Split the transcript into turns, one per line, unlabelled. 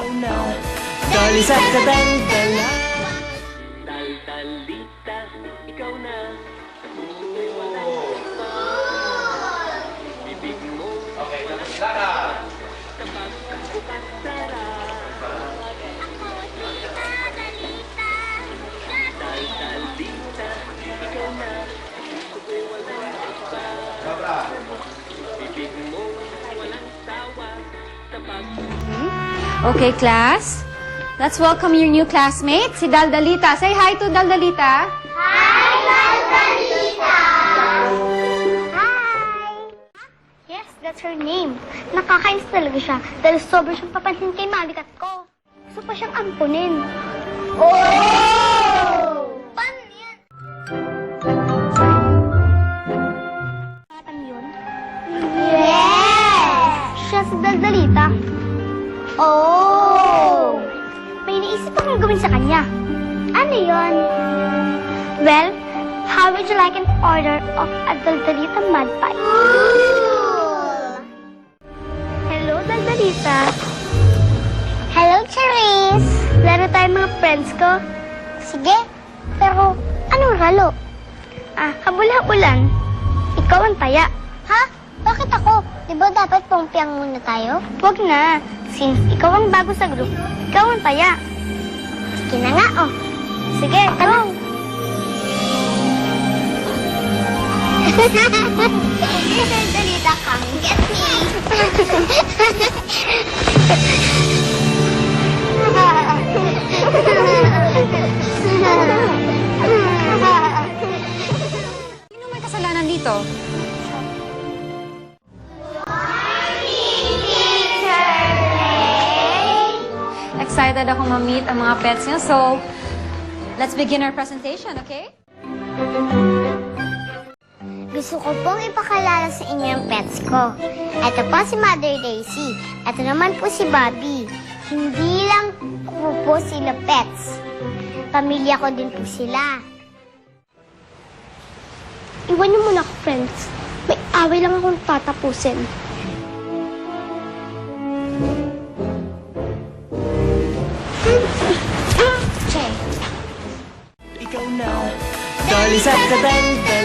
Ikaw Dalisa sa daldala
Daldalita na na
Okay, class. Let's welcome your new classmate, si Daldalita. Say hi to Daldalita.
Yes, that's her name. Nakakainis talaga siya dahil sobrang siyang papansin kay Malikat ko. Gusto pa siyang ampunin. Oh! Paano yan? Batang yun? Yes! Siya si Daldalita. Oh! May naisip akong gawin sa kanya. Ano yon? Well, how would you like an order of a Daldalita mud pie? Hello, Daldalita. Hello, Cherise. Laro tayo mga friends ko. Sige, pero anong ralo? Ah, habul-habulan. Ikaw ang taya. Ha? Bakit ako? Di ba dapat pumpiang muna tayo? Huwag na. Since ikaw ang bago sa group, ikaw ang taya. Sige na nga, oh. Sige. Sige, Daldalita, come get me.
Sino may kasalanan dito? Excited ako ma-meet ang mga pets niyo. So, let's begin our presentation, okay?
Gusto ko pong ipakalala sa inyo ang pets ko. Ito po si Mother Daisy. Ito naman po si Bobby. Hindi lang po po sila pets. Pamilya ko din po sila. Iwan niyo muna ako, friends. May away lang akong tatapusin.
Dolly set the bell.